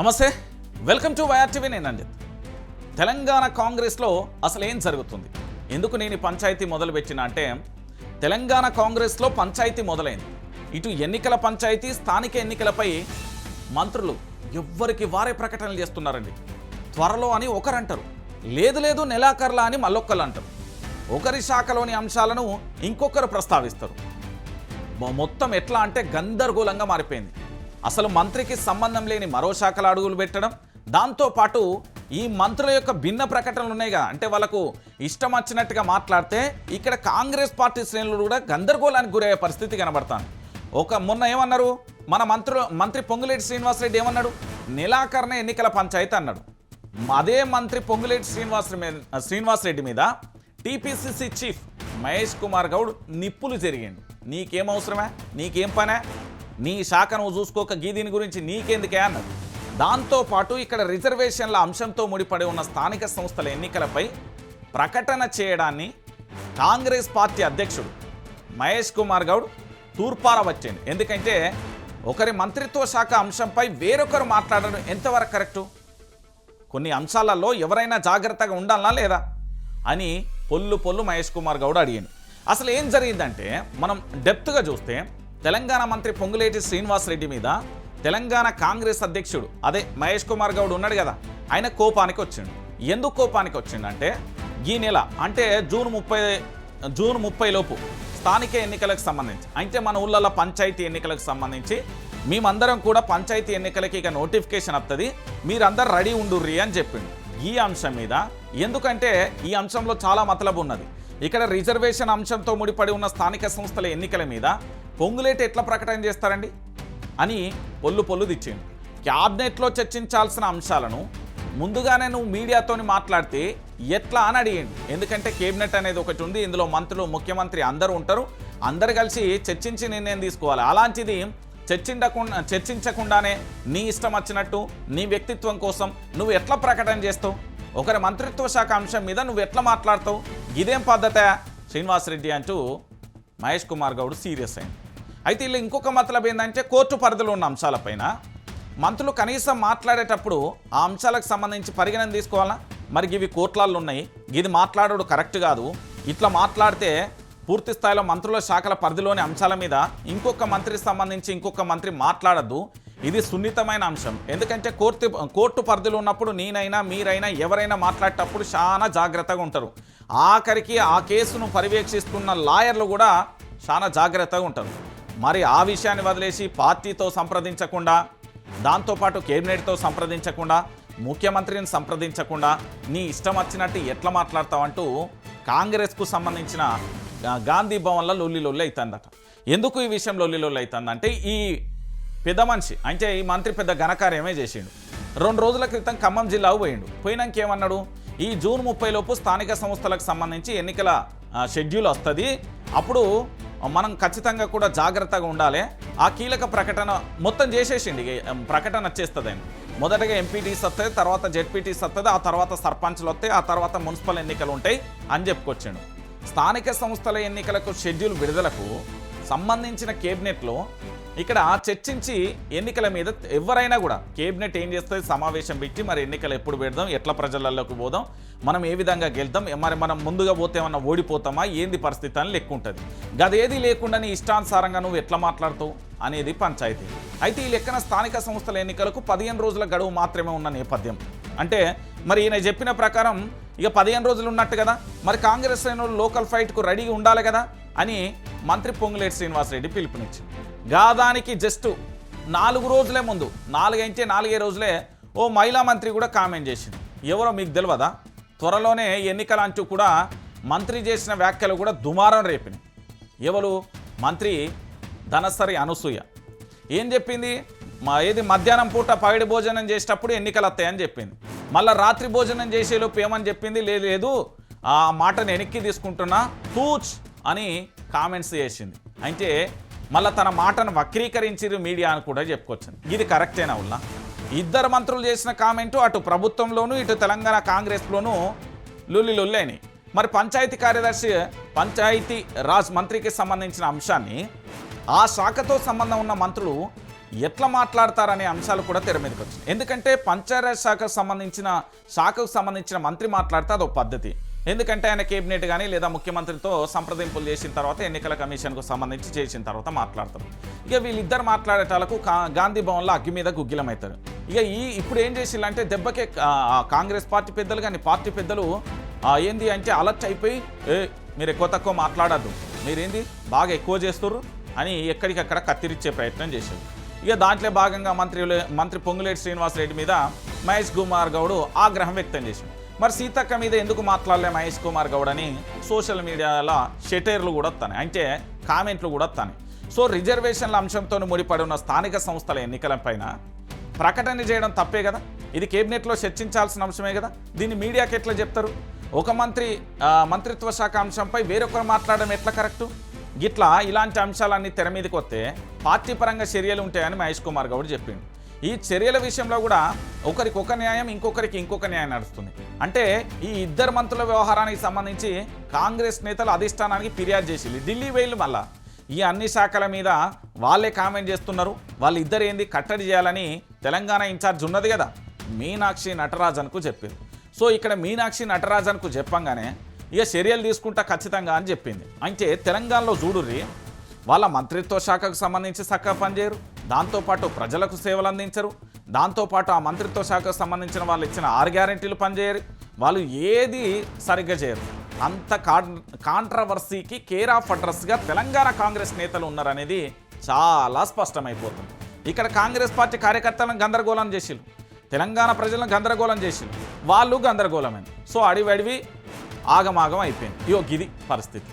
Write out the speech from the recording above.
నమస్తే. Welcome to YR TV నేను అంజిత్ తెలంగాణ కాంగ్రెస్లో అసలు ఏం జరుగుతుంది? ఎందుకు నేను పంచాయతీ మొదలుపెట్టిన అంటే తెలంగాణ కాంగ్రెస్లో పంచాయతీ మొదలైంది. ఇటు ఎన్నికల పంచాయతీ స్థానిక ఎన్నికలపై మంత్రులు ఎవ్వరికి వారే ప్రకటనలు చేస్తున్నారండి. త్వరలో అని ఒకరంటారు. లేదు లేదు నెలాఖర్లా అని మళ్ళొక్కరు అంటారు. ఒకరి శాఖలోని అంశాలను ఇంకొకరు ప్రస్తావిస్తారు. మొత్తం ఎట్లా అంటే గందరగోళంగా మారిపోయింది. అసలు మంత్రికి సంబంధం లేని మరో శాఖల అడుగులు పెట్టడం దాంతోపాటు ఈ మంత్రుల యొక్క భిన్న ప్రకటనలు ఉన్నాయి కదా అంటే వాళ్ళకు ఇష్టం వచ్చినట్టుగా మాట్లాడితే ఇక్కడ కాంగ్రెస్ పార్టీ శ్రేణులు కూడా గందరగోళానికి గురయ్యే పరిస్థితి కనబడతాను ఒక మొన్న ఏమన్నారు? మన మంత్రులు మంత్రి పొంగులేటి శ్రీనివాసరెడ్డి ఏమన్నాడు? నిలాకరణ ఎన్నికల పంచాయతీ అన్నాడు. అదే మంత్రి పొంగులేటి శ్రీనివాస్ మీద శ్రీనివాసరెడ్డి మీద టీపీసీసీ చీఫ్ మహేష్ కుమార్ గౌడ్ నిప్పులు జరిగిండు నీకేం అవసరమే? నీకేం పనే? నీ శాఖ నువ్వు చూసుకోక గీ దీని గురించి నీకెందుకే అన్నది. దాంతోపాటు ఇక్కడ రిజర్వేషన్ల అంశంతో ముడిపడి ఉన్న స్థానిక సంస్థల ఎన్నికలపై ప్రకటన చేయడాన్ని కాంగ్రెస్ పార్టీ అధ్యక్షుడు మహేష్ కుమార్ గౌడ్ తూర్పార వచ్చింది ఎందుకంటే ఒకరి మంత్రిత్వ శాఖ అంశంపై వేరొకరు మాట్లాడడం ఎంతవరకు కరెక్టు? కొన్ని అంశాలలో ఎవరైనా జాగ్రత్తగా ఉండాలా లేదా? అని పొల్లు పొల్లు మహేష్ కుమార్ గౌడ్ అడిగాను అసలు ఏం జరిగిందంటే మనం డెప్త్గా చూస్తే తెలంగాణ మంత్రి పొంగులేటి శ్రీనివాసరెడ్డి మీద తెలంగాణ కాంగ్రెస్ అధ్యక్షుడు అదే మహేష్ కుమార్ గౌడ్ ఉన్నాడు కదా ఆయన కోపానికి వచ్చిండు. ఎందుకు కోపానికి వచ్చిండంటే ఈ నెల అంటే జూన్ ముప్పై జూన్ ముప్పై లోపు స్థానిక ఎన్నికలకు సంబంధించి అంటే మన ఊళ్ళల్లో పంచాయతీ ఎన్నికలకు సంబంధించి మేమందరం కూడా పంచాయతీ ఎన్నికలకి ఇక నోటిఫికేషన్ వస్తుంది మీరందరు రెడీ ఉండుర్రి అని చెప్పిండు. ఈ అంశం మీద ఎందుకంటే ఈ అంశంలో చాలా మతలబు ఉన్నది. ఇక్కడ రిజర్వేషన్ అంశంతో ముడిపడి ఉన్న స్థానిక సంస్థల ఎన్నికల మీద పొంగులేటి ఎట్లా ప్రకటన చేస్తారండి? అని పొల్లు పొల్లు తెచ్చిండు క్యాబినెట్లో చర్చించాల్సిన అంశాలను ముందుగానే నువ్వు మీడియాతోని మాట్లాడితే ఎట్లా అని అడిగిండు. ఎందుకంటే కేబినెట్ అనేది ఒకటి ఉంది ఇందులో మంత్రులు ముఖ్యమంత్రి అందరూ ఉంటారు. అందరు కలిసి చర్చించి నిర్ణయం తీసుకోవాలి. అలాంటిది చర్చించకుండా చర్చించకుండానే నీ ఇష్టం వచ్చినట్టు నీ వ్యక్తిత్వం కోసం నువ్వు ఎట్లా ప్రకటన చేస్తావు? ఒకరి మంత్రిత్వ శాఖ అంశం మీద నువ్వు ఎట్లా మాట్లాడతావు? ఇదేం పద్ధత? శ్రీనివాసరెడ్డి అంటూ మహేష్ కుమార్ గౌడ్ సీరియస్ అయింది. అయితే వీళ్ళు ఇంకొక మతలబ్ ఏంటంటే కోర్టు పరిధిలో ఉన్న అంశాలపైన మంత్రులు కనీసం మాట్లాడేటప్పుడు ఆ అంశాలకు సంబంధించి పరిగణన తీసుకోవాలా? మరి ఇవి కోట్లాళ్ళు ఉన్నాయి. ఇది మాట్లాడడు కరెక్ట్ కాదు. ఇట్లా మాట్లాడితే పూర్తి స్థాయిలో మంత్రుల శాఖల పరిధిలోని అంశాల మీద ఇంకొక మంత్రికి సంబంధించి ఇంకొక మంత్రి మాట్లాడద్దు. ఇది సున్నితమైన అంశం. ఎందుకంటే కోర్టు కోర్టు పరిధిలో ఉన్నప్పుడు నేనైనా మీరైనా ఎవరైనా మాట్లాడేటప్పుడు చాలా జాగ్రత్తగా ఉంటారు. ఆఖరికి ఆ కేసును పర్యవేక్షిస్తున్న లాయర్లు కూడా చాలా జాగ్రత్తగా ఉంటారు. మరి ఆ విషయాన్ని వదిలేసి పార్టీతో సంప్రదించకుండా దాంతోపాటు కేబినెట్తో సంప్రదించకుండా ముఖ్యమంత్రిని సంప్రదించకుండా నీ ఇష్టం వచ్చినట్టు ఎట్లా మాట్లాడతావంటూ కాంగ్రెస్కు సంబంధించిన గాంధీ భవన్లో లొల్లి లొల్లి అవుతుందట. ఎందుకు ఈ విషయం లొల్లి లొల్లి అవుతుందంటే ఈ పెద్ద మనిషి. అంటే ఈ మంత్రి పెద్ద ఘనకార్యమే చేసిండు. రెండు రోజుల క్రితం ఖమ్మం జిల్లాకు పోయిండు. పోయినాక ఏమన్నాడు? ఈ జూన్ ముప్పై లోపు స్థానిక సంస్థలకు సంబంధించి ఎన్నికల షెడ్యూల్ వస్తుంది. అప్పుడు మనం ఖచ్చితంగా కూడా జాగ్రత్తగా ఉండాలి. ఆ కీలక ప్రకటన మొత్తం చేసేసిండి ప్రకటన వచ్చేస్తుంది ఆయన. మొదటగా ఎంపీటీస్ వస్తుంది తర్వాత జెడ్పీటీస్ వస్తుంది ఆ తర్వాత సర్పంచ్లు వస్తాయి ఆ తర్వాత మున్సిపల్ ఎన్నికలు ఉంటాయి అని చెప్పుకొచ్చాడు. స్థానిక సంస్థల ఎన్నికలకు షెడ్యూల్ విడుదలకు సంబంధించిన కేబినెట్లో ఇక్కడ చర్చించి ఎన్నికల మీద ఎవరైనా కూడా కేబినెట్ ఏం చేస్తుంది? సమావేశం పెట్టి మరి ఎన్నికలు ఎప్పుడు పెడదాం? ఎట్లా ప్రజలలోకి పోదాం? మనం ఏ విధంగా గెలుద్దాం? మరి మనం ముందుగా పోతే ఏమన్నా ఓడిపోతామా? ఏంది పరిస్థితి అని లెక్క ఉంటుంది. గదేది లేకుండా నీ ఇష్టానుసారంగా నువ్వు ఎట్లా మాట్లాడుతావు అనేది పంచాయతీ. అయితే ఈ లెక్కన స్థానిక సంస్థల ఎన్నికలకు పదిహేను రోజుల గడువు మాత్రమే ఉన్న నేపథ్యం. అంటే మరి ఈయన చెప్పిన ప్రకారం ఇక పదిహేను రోజులు ఉన్నట్టు కదా? మరి కాంగ్రెస్ లోకల్ ఫైట్కు రెడీగా ఉండాలి కదా? అని మంత్రి పొంగులేటి శ్రీనివాసరెడ్డి పిలుపునిచ్చింది. గాదానికి జస్ట్ నాలుగు రోజులే ముందు నాలుగైతే నాలుగే రోజులే ఓ మహిళా మంత్రి కూడా కామెంట్ చేసింది ఎవరో మీకు తెలియదా త్వరలోనే ఎన్నికలు అంటూ కూడా మంత్రి చేసిన వ్యాఖ్యలు కూడా దుమారం రేపినాయి. ఎవరు? మంత్రి ధనసరి అనసూయ. ఏం చెప్పింది? మా ఏది మధ్యాహ్నం పూట పగడి భోజనం చేసేటప్పుడు ఎన్నికలు వస్తాయని చెప్పింది. మళ్ళీ రాత్రి భోజనం చేసేలోపు ఏమని చెప్పింది? లేదు లేదు. ఆ మాటను వెనక్కి తీసుకుంటున్నా తూచ్ అని కామెంట్స్ చేసింది. అయితే మళ్ళీ తన మాటను వక్రీకరించిరు మీడియా అని కూడా చెప్పుకొచ్చింది ఇది కరెక్టేనా ఉన్నా ఇద్దరు మంత్రులు చేసిన కామెంటు అటు ప్రభుత్వంలోనూ ఇటు తెలంగాణ కాంగ్రెస్లోనూ లొల్లి లొల్లేని మరి పంచాయతీ కార్యదర్శి పంచాయతీ రాజ్ మంత్రికి సంబంధించిన అంశాన్ని ఆ శాఖతో సంబంధం ఉన్న మంత్రులు ఎట్లా మాట్లాడతారనే అంశాలు కూడా తెర మీదకి వచ్చినాయి. ఎందుకంటే పంచాయతీరాజ్ శాఖకు సంబంధించిన శాఖకు సంబంధించిన మంత్రి మాట్లాడితే అదొక పద్ధతి. ఎందుకంటే ఆయన కేబినెట్ కానీ లేదా ముఖ్యమంత్రితో సంప్రదింపులు చేసిన తర్వాత ఎన్నికల కమిషన్కు సంబంధించి చేసిన తర్వాత మాట్లాడతారు. ఇక వీళ్ళిద్దరు మాట్లాడేటాలకు కా- గాంధీ భవన్లో అగ్గి మీద గుగ్గిలమవుతారు ఇక ఈ ఇప్పుడు ఏం చేసిందంటే దెబ్బకే కాంగ్రెస్ పార్టీ పెద్దలు కానీ పార్టీ పెద్దలు ఏంది అంటే అలర్ట్ అయిపోయి ఏ మీరు ఎక్కువ తక్కువ మాట్లాడద్దు. మీరేంది బాగా ఎక్కువ చేస్తుర్రు? అని ఎక్కడికక్కడ కత్తిరించే ప్రయత్నం చేశారు. ఇక దాంట్లో భాగంగా మంత్రి మంత్రి పొంగులేటి శ్రీనివాసరెడ్డి మీద మహేష్ కుమార్ గౌడ్ ఆగ్రహం వ్యక్తం చేశాడు మరి సీతక్క మీద ఎందుకు మాట్లాడలే మహేష్ కుమార్ గౌడ్ అని సోషల్ మీడియాలో షెటైర్లు కూడా వస్తాయి అంటే కామెంట్లు కూడా వస్తాయి సో రిజర్వేషన్ల అంశంతో ముడిపడి ఉన్న స్థానిక సంస్థల ఎన్నికలపైన ప్రకటన చేయడం తప్పే కదా? ఇది కేబినెట్లో చర్చించాల్సిన అంశమే కదా? దీన్ని మీడియాకి ఎట్లా చెప్తారు? ఒక మంత్రి మంత్రిత్వ శాఖ అంశంపై వేరొకరు మాట్లాడడం ఎట్లా కరెక్టు? ఇట్లా ఇలాంటి అంశాలన్నీ తెర మీదకి వస్తే పార్టీ పరంగా చర్యలు ఉంటాయని మహేష్ కుమార్ గౌడ్ చెప్పిండు. ఈ చర్యల విషయంలో కూడా ఒకరికి ఒక న్యాయం ఇంకొకరికి ఇంకొక న్యాయం నడుస్తుంది. అంటే ఈ ఇద్దరు మంత్రుల వ్యవహారానికి సంబంధించి కాంగ్రెస్ నేతలు అధిష్టానానికి ఫిర్యాదు చేసింది. ఢిల్లీ వేలు మళ్ళా. ఈ అన్ని శాఖల మీద వాళ్ళే కామెంట్ చేస్తున్నారు. వాళ్ళు ఇద్దరు ఏంది కట్టడి చేయాలని తెలంగాణ ఇన్ఛార్జ్ ఉన్నది కదా. మీనాక్షి నటరాజన్కు చెప్పారు. సో ఇక్కడ మీనాక్షి నటరాజన్కు చెప్పంగానే ఇక చర్యలు తీసుకుంటా ఖచ్చితంగా అని చెప్పింది. అంటే తెలంగాణలో చూడుర్రి వాళ్ళ మంత్రిత్వ శాఖకు సంబంధించి చక్కగా పనిచేయరు. దాంతోపాటు ప్రజలకు సేవలు అందించరు. దాంతోపాటు ఆ మంత్రిత్వ శాఖకు సంబంధించిన వాళ్ళు ఇచ్చిన ఆరు గ్యారెంటీలు పనిచేయరు. వాళ్ళు ఏది సరిగ్గా చేయరు. అంత కాంట్రవర్సీకి కేర్ ఆఫ్ అడ్రస్గా తెలంగాణ కాంగ్రెస్ నేతలు ఉన్నారనేది చాలా స్పష్టమైపోతుంది. ఇక్కడ కాంగ్రెస్ పార్టీ కార్యకర్తలను గందరగోళం చేసిరు తెలంగాణ ప్రజలను గందరగోళం చేసిరు వాళ్ళు గందరగోళమైంది? సో అడివడివి ఆగమాగం అయిపోయింది. ఇయో గిది పరిస్థితి.